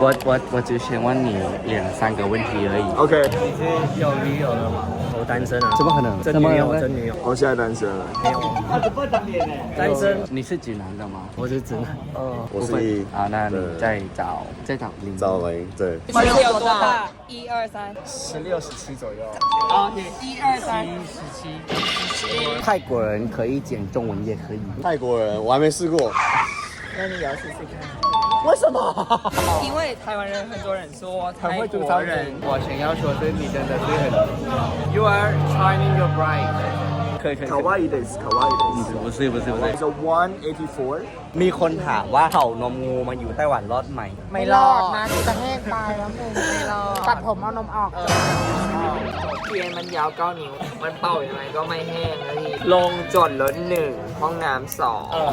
我我我只想问你两三个问题而已。OK，你是有女友了吗？我单身啊。怎么可能？真女友，真女友。我现在单身了。没有。单身。你是直男的吗？我是直男。哦我是一啊，那你对再找再找另一赵雷，对，你有多大？一二三。十六、十七左右。一二三。十七泰国人可以讲中文，也可以。泰国人我还没试过。那你也要试试看。为什么？因为台湾人很多人说泰会煮国人。我想要说是你真的是很，You are shining your bright。可以可以。卡哇伊 days，卡哇伊 days。不是不是不是。 It's a one eighty four。 มีคนถามว่าเห่านมงูมาอยู่ไต้หวันรอดไหม ไม่รอดนะกูจะแห้งตายแล้วมึงไม่รอด ตัดผมเอานมออก เออเทียนมันยาวเก้านิ้ว มันเป่ายังไงก็ไม่แห้งนะพี่ลงจอดรถหนึ่งห้องน้ำสอง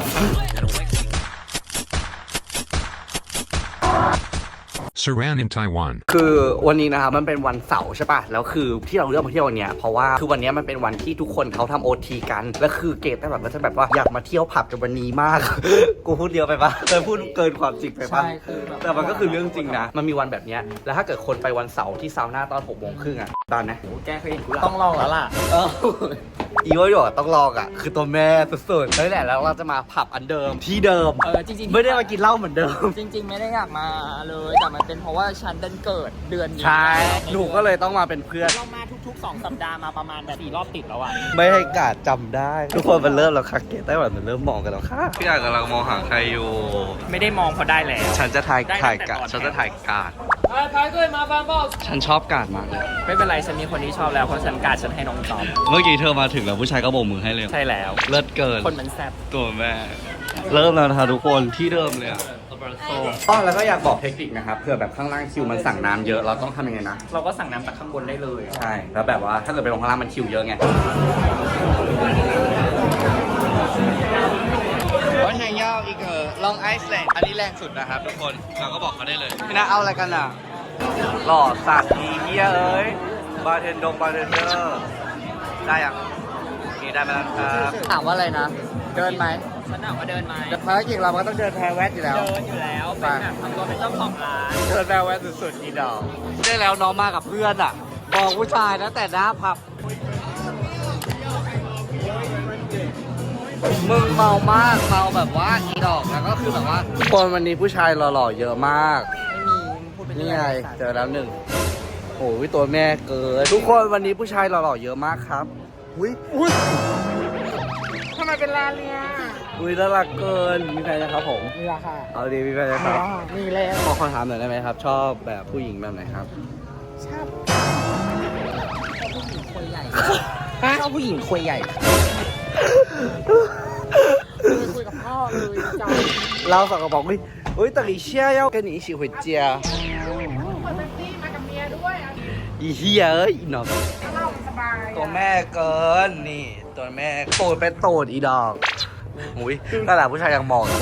Saran in Taiwan. คือวันนี้นะครับมันเป็นวันเสาร์ใช่ป่ะ แล้วคือที่เราเลือกมาเที่ยววันเนี้ยเพราะว่าคือวันเนี้ยมันเป็นวันที่ทุกคนเขาทำโอทีกัน แล้วคือเกดแต่แบบก็จะแบบว่าอยากมาเที่ยวผับกันวันนี้มาก กูพูดเดียวไปปะแต่พูดเกินความจริงไปปะใช่คือแบบ แต่มันก็คือเรื่องจริงนะ มันมีวันแบบเนี้ยแล้วถ้าเกิดคนไปวันเสาร์ที่ซาวน่าตอนหกโมงครึ่งอะตอนนะ แกเคยเห็นกูต้องลองแล้วล่ะ เอออีโยโย่ต้องลองอะ คือตัวแม่สุดๆนั่นแหละแล้วเราจะมาผับอันเดิมที่เดิม เออจริงๆไม่ได้มากินเหล้าเหมือนเดิม จริง ๆ ไม่ได้อยากมาเลยแต่มันเป็นเพราะว่าฉันเดินเกิดเดือนนี้ใช่หนูก็เลยต้องมาเป็นเพื่อน เรามาทุกๆ 2 สัปดาห์มาประมาณแบบสี่รอบติดแล้วอะไม่ให้กาดจำได้ ทุกคนมันเริ่มแล้วค่ะเกตไต้หวันมันเริ่มมองกันแล้วค่ะพี่กาดกำลังมองหาใครอยู่ ไม่ได้มองเพราะได้แล้ว ฉันจะถ่ายได้ตั้งแต่ถ่ายกาดตอนฉันจะถ่ายกาดพายด้วยมาฟังบอกฉันชอบกาดมากเลยไม่เป็นไรฉันมีคนที่ชอบแล้วเพราะฉันการฉันให้น้องจอมเมื่อกี้เธอมาถึงแล้วผู้ชายก็โบกมือให้เลย ใช่แล้ว เลิศเกินคนมันแซ่บตัวแม่ เริ่มแล้วนะคะทุกคนที่เดิมเลยอะ อ๋อแล้วก็อยากบอกเทคนิคนะครับเผื่อแบบข้างล่างคิวมันสั่งน้ำเยอะเราต้องทำยังไงนะ เราก็สั่งน้ำจากข้างบนได้เลย ใช่ แล้วแบบว่าถ้าเกิดไปลงข้างล่างมันคิวเยอะไงวันไหนยาวอีกเออลองไอซ์แลนด์อันนี้แรงสุดนะครับทุกคนเราก็บอกเขาได้เลยพี่นาเอาอะไรกันอะ หล่อสัตว์ดีเฮียเอ้ย บาร์เทนดงบาร์เทนเดอร์ ได้ยังนี่ได้มาแล้วครับ ถามว่าอะไรนะ เดินไหม ฉันถามว่าเดินไหมภารกิจเรามันก็ต้องเดินแพรแวดอยู่แล้ว เดินอยู่แล้วเป็นแบบทำตัวเป็นเจ้าของร้านเดินแพรแวดสุดๆอีดอกได้แล้วน้องมากับเพื่อนอะบอกผู้ชายนะแต่หน้าผับ มึงเมามากเมาแบบว่าอีดอกแล้วก็คือแบบว่าคนวันนี้ผู้ชายหล่อๆเยอะมาก ไม่มีมึงพูดไปนี่เรื่ไงอยเจอแล้วหนึ่งโอ้ยตัวแม่เกินทุกคนวันนี้ผู้ชายหล่อๆเยอะมากครับอุ้ยอุ้ยทำไมเป็นร้านเนี่ย อุ้ยน่ารักเกิน มีแฟนนะครับผม มีราค่ะเอาดีมีแฟนนะครับ มีแล้วขอคำถามหน่อยได้ไหมครับ ชอบแบบผู้หญิงแบบไหนครับ ชอบผู้หญิงคนใหญ่ชอบผู้หญิงคนใหญ่คุยกับพ่อเลยเราสองกระบอกอุ้ยอุ้ยตะกีเชียเย้ากันหนี่สิหัวเจียอีเฮียเอ้ยอีนอกตัวแม่เกินนี่ ตัวแม่โตดไปโตดอีดอก อุ้ยระดับผู้ชายยังมองอะ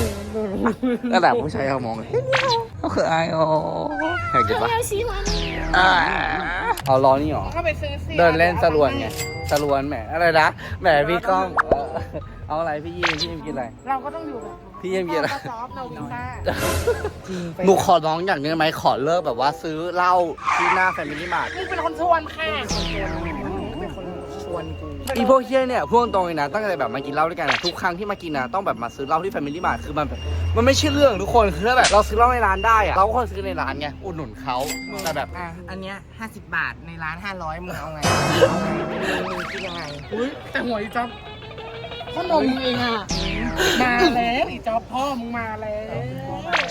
ระดับผู้ชายยังมองเฮ้ยเขาคือไอโออยากกินปะไม่ชี้วันอ่าเอาล้อนี่หรอเข้าไปซื้อเสียเดินเล่นสลวนไงสลวนแหมอะไรนะแหมพี่ก้องเออเอาอะไรพี่ยิมพี่ยิมกินอะไรเราก็ต้องอยู่แบบพี่ยิมกินอะไรซอฟต์เราวีซ่าหนูขอน้องอย่างหนึงได้ไหมขอเลิกแบบว่าซื้อเหล้าที่หน้าแฟมิลี่มาร์ทนี่เป็นคนชวนค่ะเป็นคนช วนกูอีพวกเฮี้ยเนี่ยพูดตรงๆเลยนะตั้งแต่แบบมากินเหล้าด้วยกันอะทุกครั้งที่มากินนะต้องแบบมาซื้อเหล้าที่แฟมิลี่มาร์ทคือมันแบบมันไม่ใช่เรื่องทุกคนคือถ้าแบบเราซื้อเหล้าในร้านได้อะเราก็ควรซื้อในร้านไงอุดหนุนเขาแต่แบบอะอันเนี้ย50บาทในร้าน500มึงเอาไงเอาไงมึงคิดยังไงอุ้ยแต่หัวอีจ๊อบพ่อนมมึงเองอะมาแล้วอีจ๊อบพ่อมึงมาแล้ว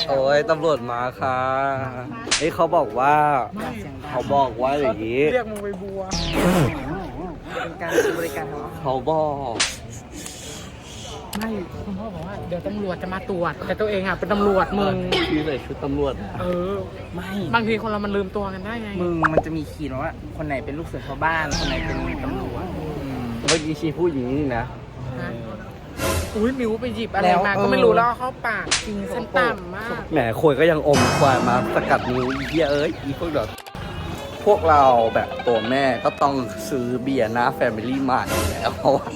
โอ้ยตำรวจมาค่ะเอ้ยเขาบอกว่า เขาบอกว่าอย่างนี้ เรียกมึงไปบัว เป็นการซื้อบริการของเขาบอกไม่คุณพ่อบอกว่าเดี๋ยวตำรวจจะมาตรวจ แต่ตัวเองอะเป็นตำรวจมึงพี่ใส่ชุดตำรวจ เออ ไม่บางทีคนเรามันลืมตัวกันได้ไงมึงมันจะมีขีดว่า คนไหนเป็นลูกเสือชาวบ้าน คนไหนเป็นตำรวจเมื่อกี้ชีพูดอย่างนี้นี่นะฮะอุ้ยมิวไปหยิบอะไรแล้วมาเออก็ไม่รู้แล้วเอาเข้าปากจริงฉันต่ำมากแหมควยก็ยังอมควายมาสกัดนิ้วอีเหี้ยเอ้ยอีพวกแบบ พวกเราแบบตัวแม่ก็ต้องซื้อเบียร์หน้าแฟมิลี่มาร์ทแล้วเพราะว่า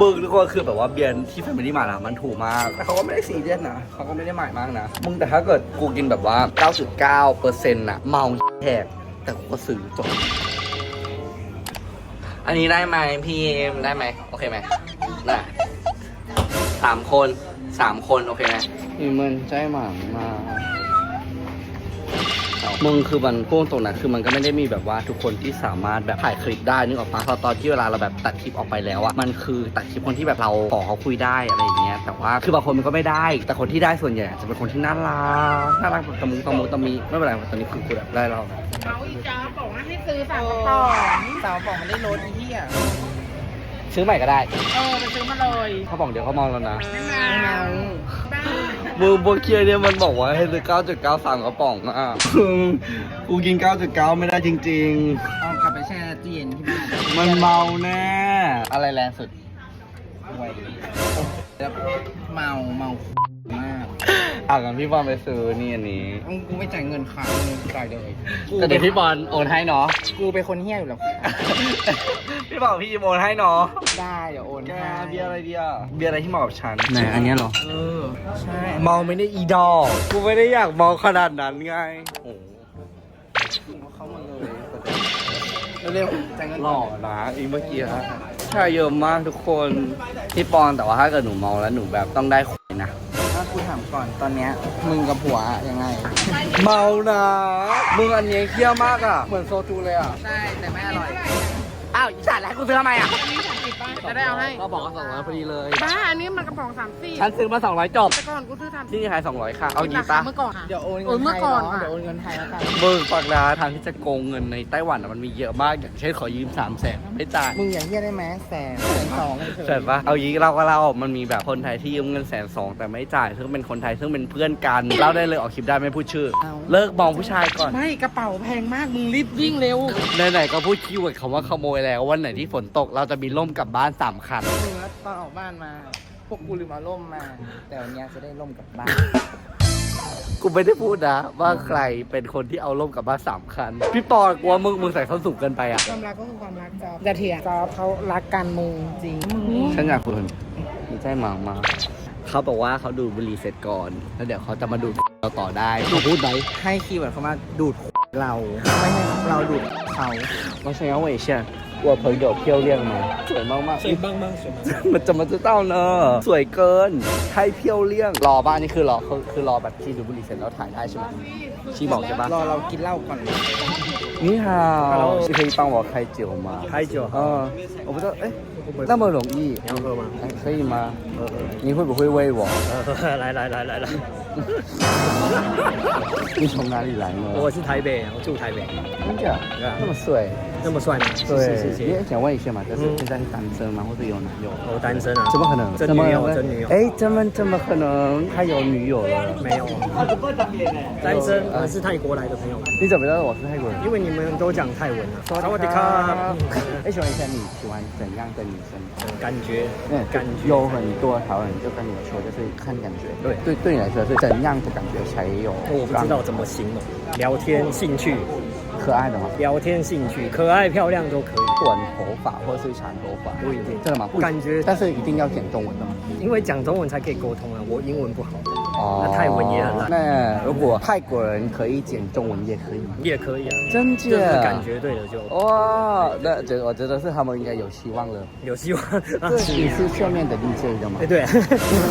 บึกทุกคนคือแบบว่าเบียร์ที่แฟมิลี่มาอะมันถูกมากแต่เขาก็ไม่ได้ซีเรียสนะเขาก็ไม่ได้หมายมากนะมึงแต่ถ้าเกิดกูกินแบบว่า 9.9เปอร์เซ็นต์อะเมาแหกแต่กูก็ซื้อจบอันนี้ได้ไหมพี่เอ็มได้ไหมโอเคไหมได้สามคนสามคนโอเคไหมนี่มันใจหมางมาก มึงคือมันพูดตรงนะคือมันก็ไม่ได้มีแบบว่าทุกคนที่สามารถแบบถ่ายคลิปได้นึกออกปะพอตอนที่เวลาเราแบบตัดคลิปออกไปแล้วอะมันคือตัดคลิปคนที่แบบเราขอเขาคุยได้อะไรอย่างเงี้ยแต่ว่าคือบางคนมันก็ไม่ได้ แต่คนที่ได้ส่วนใหญ่จะเป็นคนที่น่ารักน่ารักแบบตะมุตะมุตะมีไม่เป็นไรตอนนี้คือกูแบบได้เราเขาอีจ้าบอกว่าให้ซื้อสามกระป๋องสามกระป๋องมันได้ลดอีเหี้ยซื้อใหม่ก็ได้ เออไปซื้อมาเลยเขาบอกเดี๋ยวเขามองแล้วนะไม่มาบ้า มือโบเคียเนี่ยมันบอกว่าให้ซื้อ9.93กระป๋องอะกูกิน 9.9 ไม่ได้จริง เอากลับไปแช่ตู้เย็นที่บ้านๆ มันเมาแน่ อะไรแรงสุดแล้วเมาเมา มากอะกันพี่บอลไปซื้อนี่อันนี้กูไม่จ่ายเงินค้างเงินจ่ายเลยแต่เดี๋ยวพี่บอลโอนให้เนาะ กูเป็นคนเฮี้ยอยู่แล้วพี่บอกพี่โอนให้เนาะได้เดี๋ยวโอนแกให้เบียร์อะไรดีอะเบียร์อะไรที่เหมาะกับฉันไหนอันเนี้ยเหรอ เออใช่เมาไม่ได้อีดอกกูไม่ได้อยากเมาขนาดนั้นไงโอ้เข้ามาเลยเร็วๆจ่ายเงินหล่อนะอีเมื่อกี้ฮะใช่เยอะมากทุกคนพี่ปอนแต่ว่าถ้าเกิดหนูเมาแล้วหนูแบบต้องได้คุยนะถ้า กูถามก่อนตอนเนี้ยมึงกับผัวยังไง เมานะมึงอันนี้เคี้ยวมากอะ เหมือนโซจูเลยอะ ใช่ แต่ไม่อร่อย อ้าวอีสัตว์แล้วกูซื้อทำไมอะ จะได้เอาให้ก็บอกว่าสองร้อยพอดีเลย บ้าอันนี้มันกระป๋องสามสี่ฉันซื้อมาสองร้อยจบ แต่ก่อนกูซื้อทำที่นี่ขายสองร้อยค่ะ เอางี้ราคาปะเมื่อก่อนเดี๋ยวโอนเออเงินเมื่อไทยก่อนเนาะค่ะเดี๋ยวโอนเงินไทยแล้วกันมึงปักดาทางที่จะโกงเงินในไต้หวันอะมันมีเยอะมาก อย่างเช่นขอยืมสามแสนไม่จ่าย มึงอย่าเฮี้ยได้ไหมแสนแสนสองเฉยเสร็จปะเอายี้เราก็เล่ามันมีแบบคนไทยที่ยืมเงินแสนสองแต่ไม่จ่าย ซึ่งเป็นคนไทยซึ่งเป็นเพื่อนกัน เล่าได้เลยออกคลิปได้ไม่พูดชื่อเลิกมองผู้ชายก่อน ไม่กระเป๋าแพงมากมึงรีบวิ่งเร็ว ไหนๆก็พูดคีย์เวิร์ดคำว่าขโมยแล้ววันไหนที่ฝนตกเราจะมีร่มกลับบ้านสามคันมึงแล้วตอนออกบ้านมา พวกกูลืมเอาร่มมา แต่วันเนี้ยจะได้ร่มกลับบ้าน กูไม่ได้พูดนะ ว่าใครเป็นคนที่เอาร่มกลับบ้านสามคัน พี่ปอนกลัวมึงมึงใส่ส้นสูงเกินไปอะ ความรักก็คือความรักจอบจะเถียงจอบเขารักกันมึงจริงฉันอยากคุยมีใจหมางมากเขาบอกว่าเขาดูดบุหรี่เสร็จก่อน แล้วเดี๋ยวเขาจะมาดูดเราต่อได้ถูกพูดไหมให้คีย์เวิร์ดเขามาดูดเรา ไม่ให้เราดูดเขา 我想要问一下，我朋友漂亮吗？สวยมากมากสวยมากมากสวยมากมันจะมาจะเต้าเนอะสวยเกินไทยเพียวเลี่ยง รอบ้านนี่คือรอคือคือรอแบบที่ดูดบุหรี่เสร็จแล้วถ่ายได้ใช่ไหมชีบอกใช่ปะ รอเรากินเหล้าก่อน 你好，是可以帮我开酒吗？开酒嗯，我不知道，哎，那么容易，你要喝吗？哎可以吗？你会不会喂我？来来来来来，你从哪里来呢？我是台北，我住台北，真假？那么帅？ 那么帅吗？对，谢谢。想问一下嘛，就是嗯现在是单身吗？或者有男友？我单身啊，怎么可能？真女友真女友哎，怎么怎么可能？他有女友了？没有，单身，我是泰国来的朋友，你怎么知道我是泰国人？因为你们都讲泰文啊。萨萨瓦迪卡，哎，请问一下，你喜欢怎样的女生？感觉，嗯，感觉有很多台湾人就跟你说，就是看感觉。对对，对你来说是怎样的感觉才有？我不知道怎么形容，聊天兴趣，可爱的吗？聊天兴趣，可爱漂亮都可以，短头发或是长头发？不一定真的吗？不感觉但是一定要讲中文的吗？因为讲中文才可以沟通啊，我英文不好，哦那泰文也很烂那如果泰国人可以讲中文，也可以吗？也可以啊，真就是？感觉对了就哇，那觉我觉得是他们应该有希望了。有希望。啊对，你是下面的 DJ 的吗哎，？对，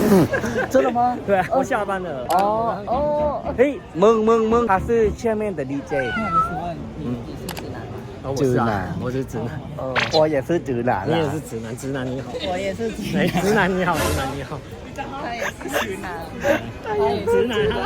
真的吗？对啊，我下班了。哦哦，嘿，萌萌萌，他是下面的 DJ。哦我是啊直男，我是直男，哦，我也是直男你啦。也是直男，直男你好，我也是直男，直男你好，直男你好，他也是直男，直男好，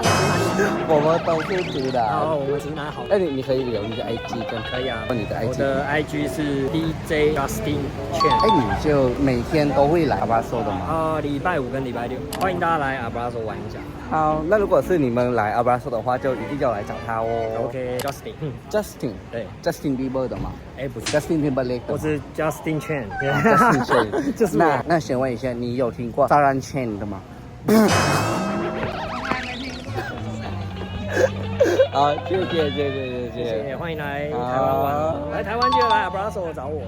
我们都是直男。好，我们直男好，哎，你你可以留你的 IG 跟可以啊。你的我 IG。的 IG 是 DJ Justin Chen，哎，你就每天都会来阿巴说的吗？啊，礼拜五跟礼拜六，欢迎大家来阿布拉索玩一下。好，那如果是你们来阿巴说的话，就一定要来找他哦。OK，Justin，嗯 Justin，对，Justin Bieber 的嘛哎不是，，Justin Timberlake 的。我是 Justin Chen，Justin Chen，就是。那那先问一下，你有听过 Saran Chen 的吗？好，谢谢谢谢谢谢谢，谢。欢迎来台湾玩，来台湾记得来阿布拉索找我。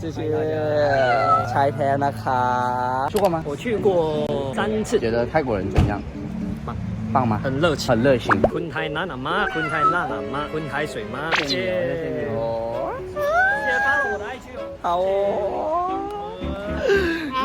这些拆牌的卡。去过吗？我去过三次。觉得泰国人怎样？棒棒吗？很热情，很热情。坤台娜娜妈，坤台娜娜妈，坤台水妈。谢谢牛，谢谢发了我的 IG 哦。好哦。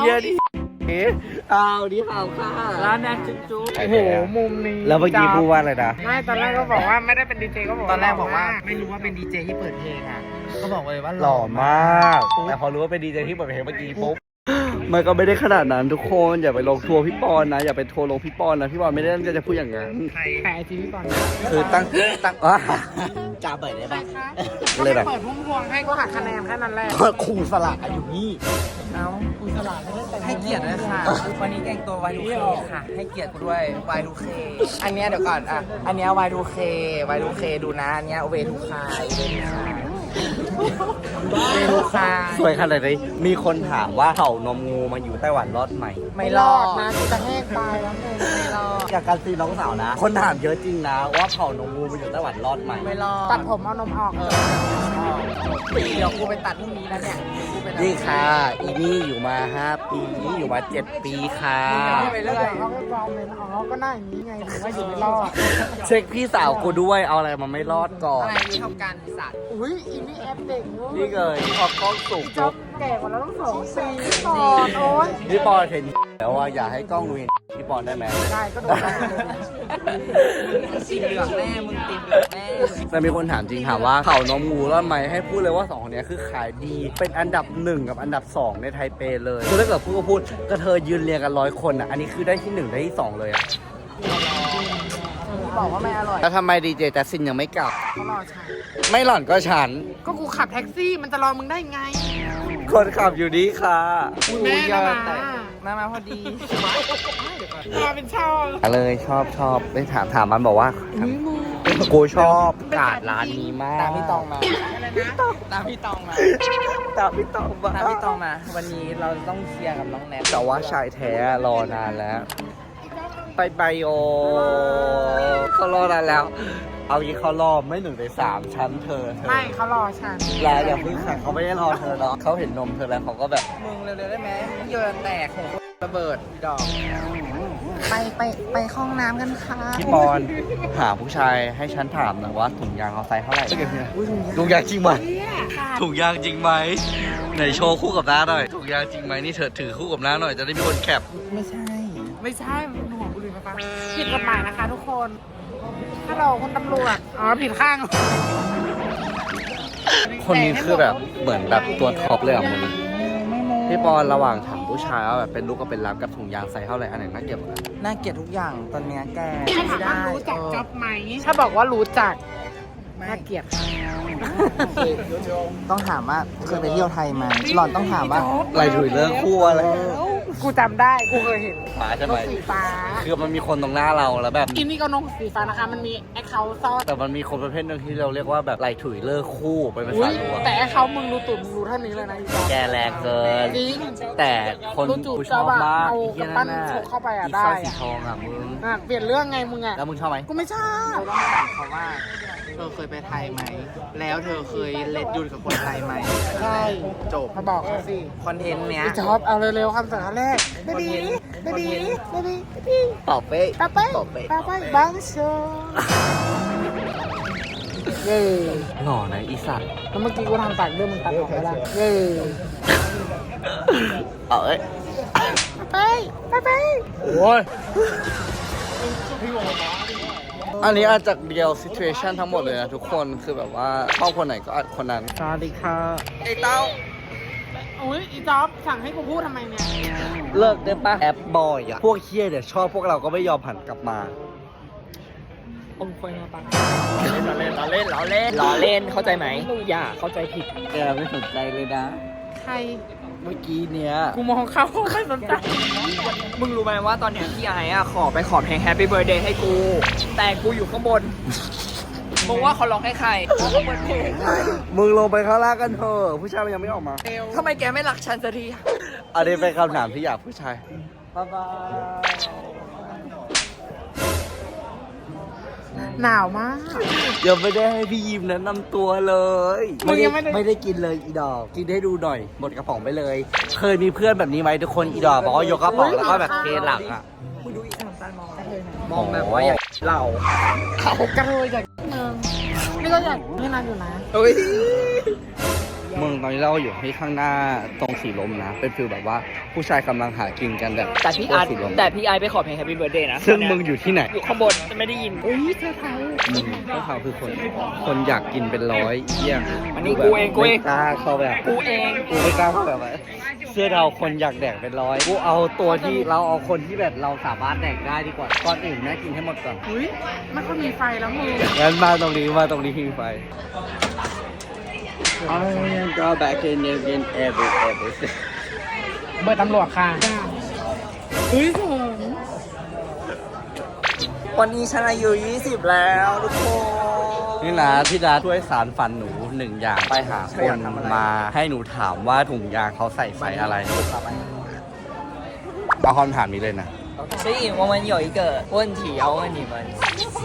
耶！ เยี่ยดิเอาดีข่าวค่ะร้านแรกจุ๊จุ๊โอ้โห มุมนี้แล้วเมื่อกี้พูดว่าอะไรนะไม่ตอนแรกก็บอกว่าไม่ได้เป็นดีเจก็บอกตอนแรกบอกว่า ไม่รู้ว่าเป็นดีเจที่เปิดเพลงอะ ก็บอกเลยว่าหล่อมาก แต่พอรู้ว่าเป็นดีเจที่เปิดเพลงเมื่อกี้ปุ๊บ มันก็ไม่ได้ขนาดนั้นทุกคนอย่าไปลงทัวร์พี่ปอนนะอย่าไปทัวร์ลงพี่ปอนนะพี่ปอนไม่ได้ตั้งใจจะพูดอย่างนั้นใครใครไอจีพี่ปอนคือตั้งตั้งอะจ่าเปิดได้ปะเลยแบบเปิดพุ่มพวงให้ก็หักคะแนนแค่นั้นแหละครูสละอยู่นี่เอาคุณสลาดไม่ได้แต่งให้เกียรติด้วยค่ะวันนี้แต่งตัว Y2K ค่ะ ให้เกียรติกูด้วย Y2K อันเนี้ยเดี๋ยวก่อนอะอันเนี้ย Y2K Y2K ดูนะอันเนี้ยเวทุคายเวทุคาย เวทุคายสวยขนาดนี้มีคนถามว่าเผ่านมงูมาอยู่ไต้หวันรอดไหมไม่รอดนะกูจะแห้งตายแล้วมึงไม่รอดอยากการตีน้องสาวนะ คนถามเยอะจริงนะว่าเผ่านมงูมาอยู่ไต้หวันรอดไหมไม่รอดตัดผมเอานมออกเออเดี๋ยวกูไปตัดพรุ่งนี้แล้วเนี่ยกูไปตัด นี่ค่ะ อีนี่อยู่มา5ปีนี่อยู่มา7ปีค่ะพูดไปเรื่อยเขาก็รอเมนอ๋อก็น่าอย่างนี้ไงถึงว่าอยู่ไม่รอดเช็คพี่สาวกูด้วยเอาอะไรมาไม่รอดก่อน อะไรนี่เท่ากันสัตว์อุ้ยอีนี่แอปเด็กเว้ยนี่เลยพอกล้องสูงจ๊อปุ๊บบแก่กว่าเราต้องสองปีก่อนโอ๊ยพี่ปอนเห็นแล้วว่าอย่าให้กล้องดูเห็นพี่ปอนได้ไหมได้ก็โดนแล้ว สีเหลืองแม่มึงตีเหลืองแม่แต่มีคนถามจริงถามว่าเขานมงูรอดไหมให้พูดเลยว่าสองคนเนี้ยคือขายดี เป็นอันดับหนึ่งกับอันดับสองในไทเปเลยคือถ้าเกิดพูดก็พูดกระเทยยืนเรียงกันร้อยคนอะอันนี้คือได้ที่หนึ่งได้ที่สองเลยอะ บอกว่าไม่อร่อยแล้วทำไมดีเจจัสซินยังไม่กลับ เขารอฉันไม่หล่อนก็ฉัน ก็กูขับแท็กซี่มันจะรอมึงได้ไง คนขับอยู่ดีค่ะแม่นะมา มามาพอดีมาเป็นช่อเลยชอบชอบไปถามถามมันบอกว่ากูชอบกาดร้านนี้มากตามพี่ตองมาตามพี่ตองมาตามพี่ตองมาตามพี่ตองมา วันนี้เราต้องเคลียร์กับน้องแนทแต่ว่าชายแท้รอนานแล้ว ไปไปโอเขารอนานแล้ว เอางี้เขารอไม่หนึ่งในสามชั้นเธอเธอไม่เขารอฉันแล้วอย่าเพิ่งขังเขาไม่ได้รอเธอเนาะเขาเห็นนมเธอแล้วเขาก็แบบมึงเร็วๆได้ไหมเยอะแตกของระเบิดดอก ไปไปไปห้องน้ำกันค่ะพี่ปอนหาผู้ชายให้ฉันถามหน่อยว่าถุงยางเขาไซส์เท่าไหร่ถุงยางจริงไหมถุงยางจริงไหมไหนโชว์คู่กับหน้าหน่อยถุงยางจริงไหมนี่เธอถือคู่กับหน้าหน่อยจะได้มีคนแคปไม่ใช่ ไม่ใช่มันหัวบุหรี่ ไฟฟ้าผิดกฎหมายนะคะทุกคนฮัลโหลคุณตำรวจ อ๋อ ผิดข้าง คนนี้คือแบบเหมือนแบบตัวท็อปเลยอะมึงพี่ปอนระหว่างถามผู้ชายว่าแบบเป็นลูกกับเป็นรับกับถุงยางไซส์เท่าไหร่อันไหนน่าเก็บกว่ากันน่าเกลียดทุกอย่างตอนเนี้ยแกถ้าถามว่ารู้จักจ๊อบไหม ถ้าบอกว่ารู้จัก น่าเกลียดค่ะต้องถามว่าเคยไปเที่ยวไทยไหมหล่อนต้องถามว่า ไรถุยเลิกคู่อะไร กูจำได้กูเคยเห็นฟ้าใช่นไหมกสีฟ้าคือมันมีคนตรงหน้าเราแล้วแบบอินนี่ก็นกสีฟ้านะคะ มันมีแอคเคาท์ซ่อนแต่มันมีคนประเภทหนึงที่เราเรียกว่าแบบไหลถุยเลิกคู่เป็นภาอุ๊ษายลัวแต่แอคเคาท์มึงรู้ตุ่มงรู้เท่านี้เลยนะอีจ๊อบแกแรงเกิน จริง แต่คนรู้จุดกูชอบมากเอาอีเหี้ยกำปั้นน่ะโชกเข้าไปอะอีได้สร้อยอะ สีทองอะมึง อะเปลี่ยนเรื่องไงมึงอะแล้วมึงชอบไหมกูไม่ชอบเราต้องถามเขาว่าเธอเคยไปไทยไหม แล้วเธอเคยเล็ดยุนกับคนไทยไหมใช่ จบมาบอกเขาสิคอนเทนต์เนี้ยอีจ๊อบเอาเร็วๆคำสั่งแรกเบบีเบบีเบบีเบบีตอบเป๊ะป้าไปตอบเป๊ะป้าไปบังโชเย้หล่อนะอีสัตว์แล้วเมื่อกี้กูทำตัดด้วยมึงตัดออกไปแล้วเย้เอาเอ้ยไปไปไปโอ้ย อันนี้อาจจะเดียว situation ทั้งหมดเลยนะทุกคนคือแบบว่าชอบคนไหนก็อัดคนนั้นสวัสดีค่ะไอ้เต้าอุ้ยอีจ๊อบสั่งให้กูพูดทำไมเนี่ยเลิกได้ปะแอปบอยอะพวกเคียเดี๋ยวชอบพวกเราก็ไม่ยอมหันกลับมาองควยมาปังเราเล่นเราเล่นเราเล่นเราเล่นเข้าใจไหมอย่าเข้าใจผิดแกไม่สนใจเลยนะ ใคร เมื่อกี้เนี้ยกูมองเขาไม่สนใจมึงรู้ไหมว่าตอนเนี้ยพี่ไอ้อะขอไปขอเพลง Happy Birthday ให้กู แต่กูอยู่ข้างบนมึงว่าเขาร้องให้ใครเขาเปิดเพลงมึงลงไปข้างล่างกันเถอะผู้ชายมันยังไม่ออกมาทำไมแกไม่รักฉันสักทีอันนี้เป็นคำถามที่อยากผู้ชายบ๊ายบาย หนาวมากยังไม่ได้ให้พี่ยิมแนะนำตัวเลยมึงยังไม่ได้ไม่ได้กินเลยอีดอก กินให้ดูหน่อย หมดกระป๋องไปเลย เคยมีเพื่อนแบบนี้ไหมทุกคนอีดอกบอกว่ายกกระป๋องแล้วก็แบบเทหลังอะมึงดูอีกขนมตาลมองมองแบบว่าอยากเหล่าเขากระโดดจากมึงนี่ก็อยากนี่นานอยู่นะเฮ้ย มึงตอนนี้เราอยู่ที่ข้างหน้าตรงสีลมนะ เป็นฟิลแบบว่าผู้ชายกำลังหากินกันแบบแต่พี่อาร์ตสีลมแต่พี่อาร์ตไปขอเพลง Happy Birthday นะซึ่งมึงอยู่ที่ไหน อยู่ข้างบนจะไม่ได้ยินอุ้ยเธอไทยมึงพวกเขาคือคน คนอยากกินเป็นร้อยเยี่ยงอันนี้กูเองกูเอง ไม่กล้าเข้าแบบ กูเอง กูไม่กล้าเข้าแบบว่าเสื้อเราคนอยากแดกเป็นร้อย กูเอาตัวที่เราเอาคนที่แบบเราสามารถแดกได้ดีกว่าก่อนอื่นแม่กินให้หมดก่อน อุ้ยมันก็มีไฟแล้วมึง งั้นมาตรงนี้มาตรงนี้ทิ้งไฟ I am go back in again every everything เบอร์ตำรวจค่ะอุ้ยสวยวันนี้ฉันอายุ20 แล้วทุกคน นี่นะพี่ดาช่วยสารฝันหนูหนึ่งอย่างไปหาคนมาให้หนูถามว่าถุงยางเขาใส่ไฟอะไรเอาคำถามนี้เลยนะ 所以我们有一个问题要问你们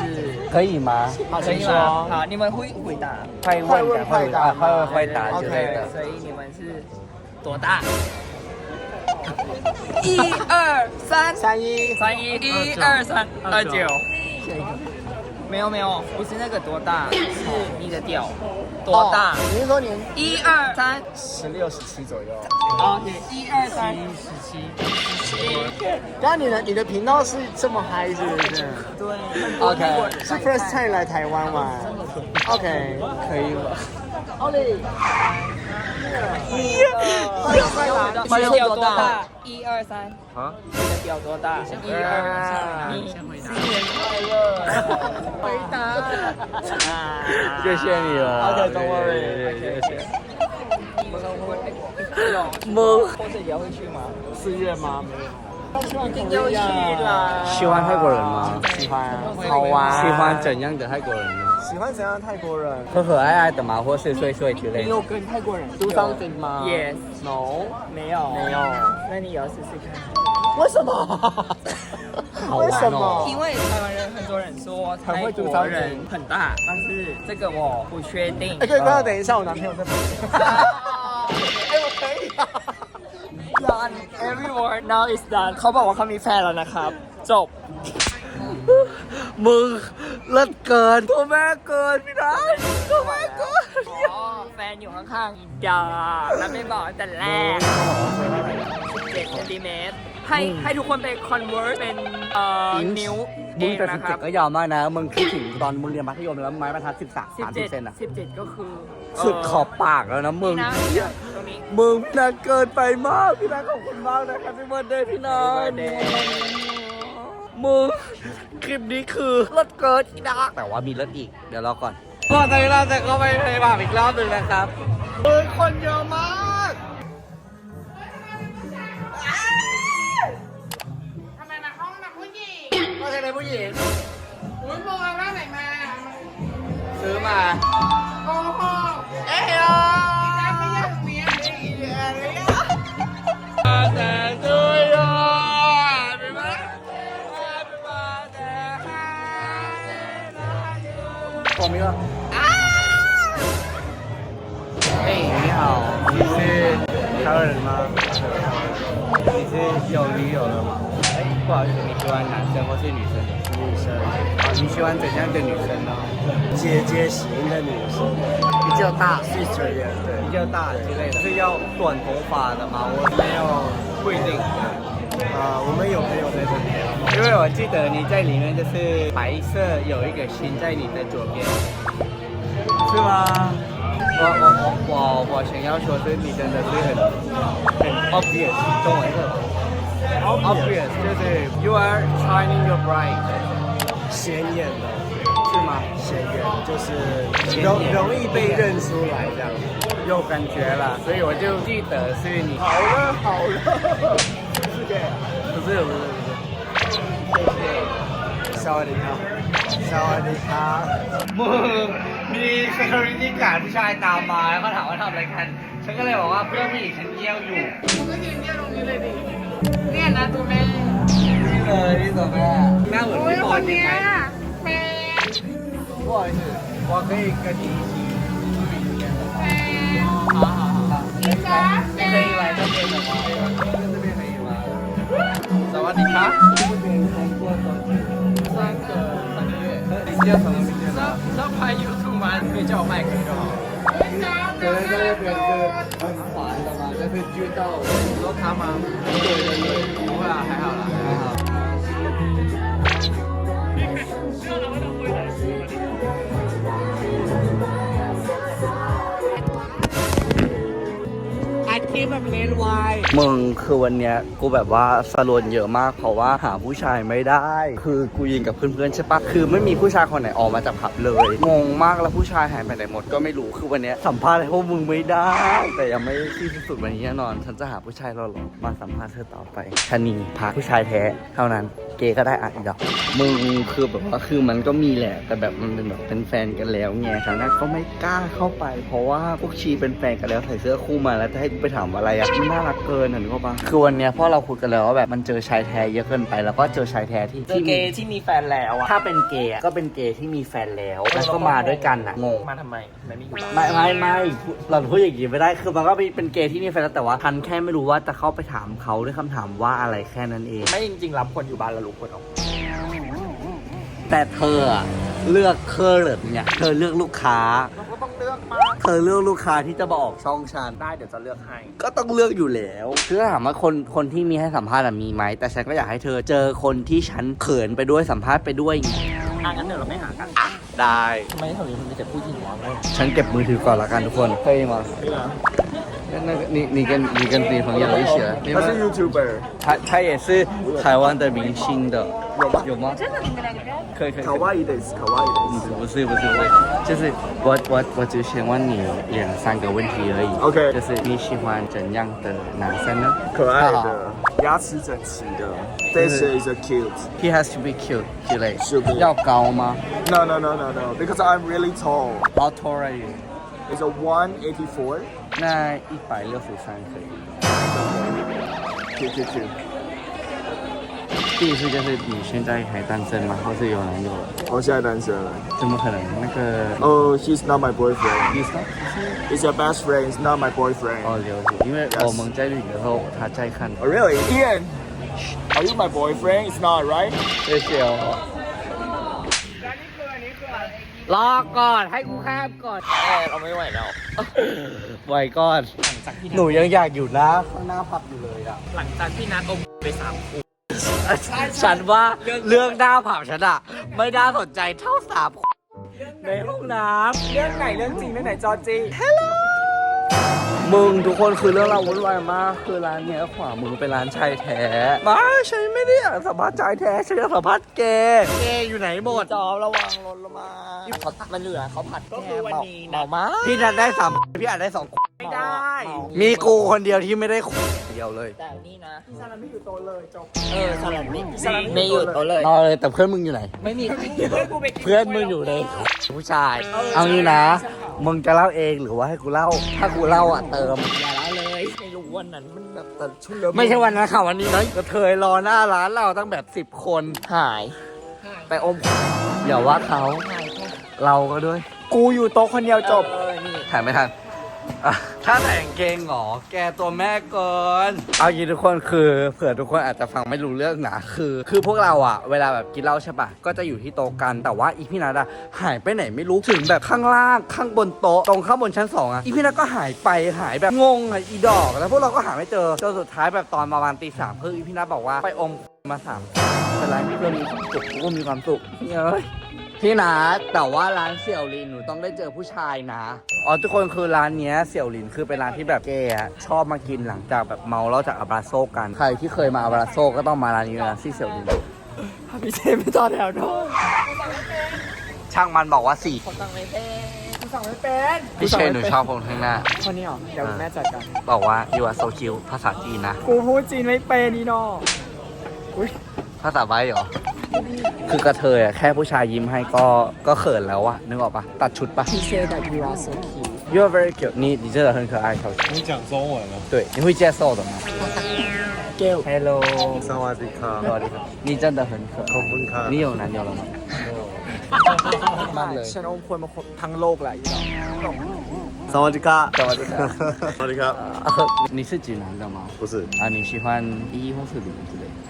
是可以吗好可以吗？好，你们会回答。快问赶快答快问快答之类的所以你们是多大？一二三，三一，三一，一二三，二九。没有没有，不是那个多大，是你的屌多大？你是说你一二三，十六、十七左右。好，一二三，十七，十七。刚刚你的你的频道是这么嗨是不是对？OK，是 first time 来台湾玩。OK，可以吗？你的屌多大？一二三。啊？你的屌多大？一二三，你新年快乐！回答。谢谢你了 OK, don't worry. 谢谢。梦，或者也会去吗？四月吗？没有。一定要去啦！喜欢泰国人吗？喜欢啊，好玩。喜欢怎样的泰国人呢？喜欢怎样的泰国人？和和蔼蔼的吗？或是碎碎之类的？你有跟泰国人 do something 吗 Yes， No。没有，没有。那你也要试试看。为什么？好玩哦为什么？因为台湾人很多人说泰国人很大，但是这个我不确定。哎，可以不要等一下，我男朋友在旁边。哎，我可以啊。 done everyone now is done เขาบอกว่าเขามีแฟนแล้วนะครับ จบ มึงเลิศเกินตัวแม่เกินพี่นะตัวแม่เกินอ๋อแฟนอยู่ข้างๆอีกดาแล้วไม่บอกตั้งแต่แรก17เซนติเมตรให้ให้ทุกคนไป convert เป็นเอ่อนิ้วเอมึงงแต่นะสิบครัเจ็บดก็ยาวมากนะ มึงคิดถึงตอนมึงเรียนมัธยมแล้วไม้บรรทัดสิบสามสามสิบเซนอะ17 17ก็คือ สุดขอบปากแล้วนะมึนี่งนะตรงนี้มึงพี่นัทเกินไปมาก พี่นัทขอบคุณมากนะครับพี่เบิร์ดเดย์พี่นัท มึง คลิปนี้คือเลิศเกินอีดักแต่ว่ามีเลิศอีก เดี๋ยวรอก่อนก่อนตอนนี้เราจะเข้าไปในบ่าอีกรอบหนึ่งนะครับเฮ้ยคนเยอะมากทำไมมาห้องนักผู้หญิงก็ใช่ในผู้หญิงอุ้ยโมเอาหน้าไหนมา ซื้อมา 是有女友了吗？哎，不好意思，你喜欢男生或是女生？女生。啊，你喜欢怎样的女生呢？姐姐型的女生比较大，，sister 也对。比较大之类的，是要短头发的吗？我没有，不一定。啊，我们有朋友在这边。因为我记得你在里面就是白色有一个心在你的左边，是吗？我说你真的很很 obvious，中文的，obvious 就是 you are shining your bright，显眼的，是吗？显眼就是容容易被认出来这样，有感觉了，所以我就记得是你。好了好了，是谢。不是不是不是，谢谢。Sorry，sorry，move。มี security guard ผู้ชายตามมาแล้วก็ถามว่าทำอะไรกัน ฉันก็เลยบอกว่าเพื่อนผู้หญิงฉันเยี่ยวอยู่ก็ยืนเยี่ยวตรงนี้เลยดิ เนี่ยนะตัวแม่นี่เลยนี่ตัวแม่หน้าเหมือนโอ้ยแม่บคอยนจริงเนี้ยไหมแฟนบอยสิบอเก็อีกกะดีชีแฟนอ่าอีจ้าแฟนสวัสดีครับสร้างเกิดสักเดือนเที่ยวสางเดือนแล้วพายุ 吗？可以叫我麦克就好。可能在那边是很烦的嘛，但是遇到你说他吗？对对对，不会啦，还好啦，还好。 แบบเมนวายมึงคือวันเนี้ยกูแบบว่าสลวนเยอะมากเพราะว่าหาผู้ชายไม่ได้ คือกูยิงกับเพื่อนๆใช่ปะคือไม่มีผู้ชายคนไหนออกมาจากผับเลย งงมากแล้วผู้ชายหายไปไหนหมดก็ไม่รู้คือวันเนี้ยสัมภาษณ์ให้พวกมึงไม่ได้ แต่ยังไม่ที่สุดวันนี้แน่นอน ฉันจะหาผู้ชายหล่อๆมาสัมภาษณ์เธอต่อไปชนีพาผู้ชายแท้เท่านั้นเกย์ก็ได้อะอีดอกมึงคือแบบว่าคือมันก็มีแหละ แต่แบบมันเป็นแบบเป็นแฟนกันแล้วไงทางนั้นก็ไม่กล้าเข้าไป เพราะว่าพวกชีเป็นแฟนกันแล้วใส่เสื้อคู่มาแล้วจะให้กูไปถามอะไรอะมันน่ารักเกินอะนึกออกปะคือวันเนี้ยพอเราคุยกันแล้วว่าแบบมันเจอชายแท้เยอะเกินไป แล้วก็เจอชายแท้ที่เจอเกย์ที่มีแฟนแล้วอะถ้าเป็นเกย์อะก็เป็นเกย์ที่มีแฟนแล้วแล้วก็มาด้วยกันอะงง มาทำไมไม่มีอยู่ไม่ไม่ไม่เราพูดอย่างนี้ไม่ได้คือมันก็เป็นเกย์ที่มีแฟนแล้วแต่ว่าทันแค่ไม่รู้ว่าจะเข้าไปถามเขาด้วยคำถามว่าอะไรแค่นั้นเอง ไม่จริงๆรับคนอยู่บ้านแล้วรู้คนออกแต่เธออะเลือกเคอร์เลเนี่ยเธอเลือกลูกค้าเราก็ต้อง เลือกมากเธอเลือกลูกค้าที่จะมาออกช่องชานได้เดี๋ยวจะเลือกให้ ก็ต้องเลือกอยู่แล้วเธอถามว่าคนคนที่มีให้สัมภาษณ์อะมีไหมแต่ฉันก็อยากให้เธอเจอคนที่ฉันเขินไปด้วยสัมภาษณ์ไปด้วยงั้นเดี๋ยวเราไม่หากันได้ทำไมถึงมีคนมีแต่ผู้หญิงวะเว้ยฉันเก็บมือถือก่อนละกันทุกคนเฮ้ยมา 那个你你跟你跟你朋友一起来，你他是 YouTuber，他他也是台湾的明星的，有吗？有吗？可以可以。卡哇伊的，卡哇伊嗯不是不是不是，就是我我我只想问你两三个问题而已。OK 就是你喜欢怎样的男生呢？可爱的，牙齿整齐的。This is a cute. He has to be cute 之类。是的要高吗 No, no, no, no, no. Because I'm really tall. How tall are you？It's a 184. 那一百六十三可以。 Cute, cute, cute. 第一次就是你现在还单身吗？或是有男友了？我现在单身了。怎么可能？那个 Oh, he's not my boyfriend. 第三 He's your best friend. He's not my boyfriend. 哦，了解。因为 Yes 我们在旅的时候，他在看。 Oh, really? Ian, are you my boyfriend? It's not, right? 谢谢哦。 รอก่อนให้กูข้ามก่อนแม่เราไม่ไหวแล้วไว้ก่อนหลังจากที่หนูยังอยากอยู่นะข้างหน้าผับอยู่เลยอะหลังจากที่นัดอมไปสามคู่ฉันว่าเรื่องหน้าผับฉันอะไม่น่าสนใจเท่าสามในห้องน้ำเรื่องไหนเรื่องจริงเรื่องไหนจอจริง มึงทุกคนคือเรื่องเราววุ่นวายมาก คือร้านเนี้ยขวามือเป็นร้านชายแท้มาฉันไม่ได้อยากสัมภาษณ์ชายแท้ฉันอยากสัมภาษณ์เกย์เกย์อยู่ไหนหมดจอระวังรถละมาเขามันเหลือเขาผัดก็คือวันนี้เมามาพี่นันได้สามพี่อาจได้สองไม่ได้ มีกูคนเดียวที่ไม่ได้เดียวเลยแต่นี่นะพี่ซาลาไม่อยู่โตะเลยจบเออซาลาไม่ไม่อยู่โตะเลย รอเลยแต่เพื่อนมึงอยู่ไหน ไม่มีเพื่อนกูไปกินเพื่อนมึงอยู่ในผู้ชาย เอางี้นะ มึงจะเล่าเองหรือว่าให้กูเล่า ถ้ากูเล่าอะเติม อย่าละเลยไม่รู้วันนั้นมันแบบแต่ชุนเลิไม่ใช่วันนั้นค่ะวันนี้นะกระเทยรอหน้าร้านเราตั้งแบบสิบ10คน หายไปอมอย่าว่าเขาเราก็ด้วย กูอยู่โต๊ะคนเดียวจบนี่ถ่ายไม่ทันอะ ถ้าแต่งเกงเหรอ แกตัวแม่เกินเอางี้ทุกคนคือเผื่อทุกคนอาจจะฟังไม่รู้เรื่องนะคือ คือพวกเราอะเวลาแบบกินเหล้าใช่ปะก็จะอยู่ที่โต๊ะกันแต่ว่าอีพี่นัทอะหายไปไหนไม่รู้ถึงแบบข้างล่างข้างบนโต๊ะตรงข้างบนชั้นสองอะอีพี่นัทก็หายไปหายแบบงงอะอีดอกแล้วพวกเราก็หาไม่เจอจนสุดท้ายแบบตอนประมาณตีสามคืออีพี่นัทบอกว่าไปอมมาสามเป็นไรเพื่อนมีความสุขกูก็มีความสุขเฮ้ย พี่นะแต่ว่าร้านเสี่ยวลินหนูต้องได้เจอผู้ชายนะอ๋อทุกคนคือร้านเนี้ยเสี่ยวลินคือเป็นร้านที่แบบเกย์อะชอบมากินหลังจากแบบเมาแล้วจากอาบราโซกันใครที่เคยมาอาบราโซก็ต้องมาร้านนี้นะที่เสี่ยวลินพี่เจไม่ต่อแถวด้วยช่างมันบอกว่าสี่ผมสั่งไม่เป็นผมสั่งไม่เป็นพี่เชนหนูชอบคนข้างหน้าคนนี้เหรอเดี๋ยวแม่จัดการบอกว่า you are so cute ภาษาจีนนะ กูพูดจีนไม่เป็นนี่นอภาษาไว้เหรอ คือกระเทยอะแค่ผู้ชายยิ้มให้ก็ก็เขินแล้วอะนึกออกปะตัดชุดปะ พี่เซthat you are so cute You are very cute 你你真的很可爱，小新。你讲中文了。对，你会接受的吗 เกล ？Hello，萨瓦迪卡。สวัสดีครับ你真的很可爱。ขอบคุณครับ 你有男友了吗？ มากเลย ฉันอมควรมาทั้งโลกแหละอีดอก 萨瓦迪卡，สวัสดีครับ 萨瓦迪卡，你是济南的吗？不是，啊，你喜欢一或是零之类的？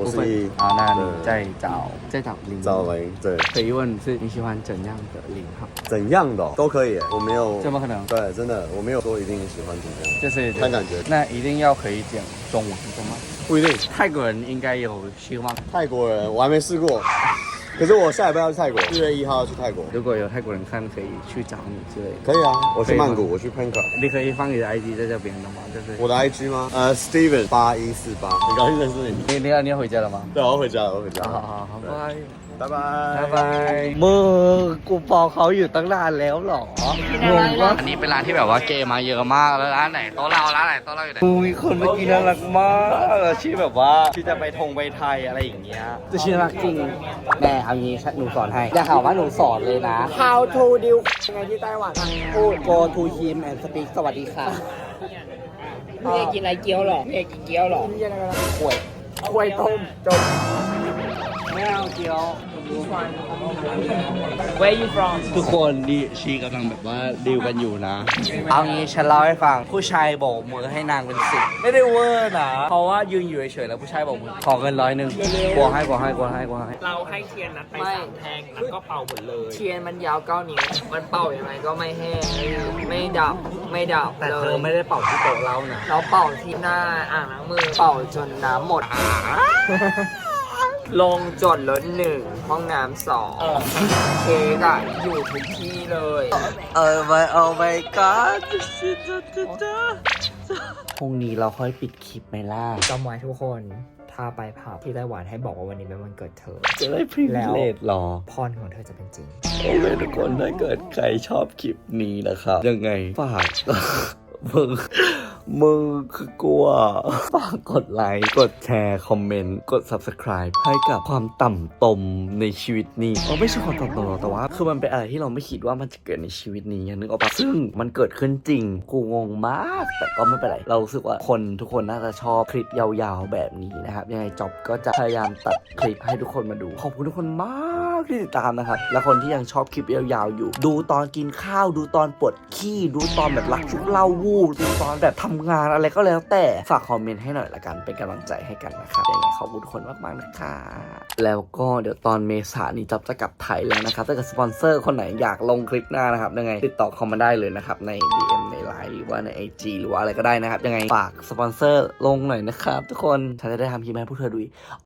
我是一好，那你再找再找零。找零，对，可以问是你喜欢怎样的零号？怎样的哦都可以，我没有，怎么可能？对，真的，我没有说一定喜欢怎么样，就是看感觉，那一定要可以讲中文的吗？不一定。泰国人应该有希望，泰国人我还没试过，可是我下礼拜要去泰国，四月一号要去泰国，如果有泰国人看，可以去找你之类的。可以啊，我去可以吗曼谷，我去 Panka。你可以放你的 ID 在这边的吗？就是我的 IG 吗？呃，Steven 八一四八，很高兴认识你。你你要你要回家了吗？对，我要回家了，我要回家好好了。好，拜 บายบายบายมือกูปองเขาอยู่ตั้งนานแล้วหรองงวะอันนี้เป็นร้านที่แบบว่าเกย์มาเยอะมากแล้วร้านไหนโต๊ะเราร้านไหนโต๊ะเราอยู่ไหนมีคนเมื่อกี้น่ารักมากชื่อแบบว่าที่จะไปทงไปไทยอะไรอย่างเงี้ยจะชื่อน่ารักจริงแม่เอางี้หนูสอนให้ได้ข่าวว่าหนูสอนเลยนะ How to deal ยังไงที่ไต้หวันพูด Go to him and speak สวัสดีค่ะไม่ไกินอะไรเกี๊ยวหรอไม่ไกินเกี๊ยวหรอข่วยข่วยต้มจบ ไม่เอาเกี๊ยว Where you from ทุกคนดีชีกำลังแบบว่าดีลกันอยู่นะ เอางี้ฉันเล่าให้ฟังผู้ชายโบกมือให้นางเป็นสิบไม่ได้เวอร์นะเพราะว่ายืนอยู่เฉยๆแล้วผู้ชายโบกมือขอเงินร้อยหนึ่งกลัวให้กลัวให้กลัวให้กลัวให้ เราให้เทียนนัดไปสามแท่งแล้วก็เป่าหมดเลย เทียนมันยาวเก้านิ้ว มันเป่ายังไงก็ไม่แห้ง ไม่ดับ ไม่ดับแต่เลเธอยไม่ได้เป่าที่โต๊ะเรานะ เราเป่าที่หน้าอ่างล้างมือ เป่าจนน้ำหมด ลงจดรถหนึ่งห้องน้ำสองเค้กอะอยู่ทุกที่เลย เออไม่เอาไม่ก็พรุ่งนี้เราค่อยปิดคลิปไหมล่ะ จำไว้ทุกคน ถ้าไปผับที่ไต้หวันให้บอกว่าวันนี้เป็นวันเกิดเธอ จะได้พรีแล้วเลตหรอ พรของเธอจะเป็นจริง โอเคทุกคนถ้าเกิดใครชอบคลิปนี้นะครับ ยังไง ฝาก มึง มึงคือกลัว ฝากกดไลค์ กดแชร์ คอมเมนต์ กด subscribe ให้กับความต่ำตมในชีวิตนี้เออไม่ใช่ความต่ำตมหรอกแต่ว่า คือมันเป็นอะไรที่เราไม่คิดว่ามันจะเกิดในชีวิตนี้นึกออกปะซึ่งมันเกิดขึ้นจริง กูงงมาก แต่ก็ไม่เป็นไร เรารู้สึกว่าคนทุกคนน่าจะชอบคลิปยาวๆแบบนี้นะครับ ยังไงจอบก็จะพยายามตัดคลิปให้ทุกคนมาดู ขอบคุณทุกคนมากที่ติดตามนะครับ และคนที่ยังชอบคลิปยาวๆอยู่ ดูตอนกินข้าว ดูตอนปวดขี้ ดูตอนแบบรักชุกเล่าวูดูตอนแบบทำงานอะไรก็แล้วแต่ฝากคอมเมนต์ให้หน่อยละกันเป็นกำลังใจให้กันนะครับยังไงขอบคุณคนมากๆนะคะแล้วก็เดี๋ยวตอนเมษานี้จับจะกลับไทยแล้วนะครับถ้าเกิดสปอนเซอร์คนไหนอยากลงคลิปหน้านะครับยังไงติดต่อเขามาได้เลยนะครับใน DM ในไลน์หรือว่าใน IG หรือว่าอะไรก็ได้นะครับยังไงฝากสปอนเซอร์ลงหน่อยนะครับทุกคนฉันจะได้ทำคลิปให้พวกเธอดู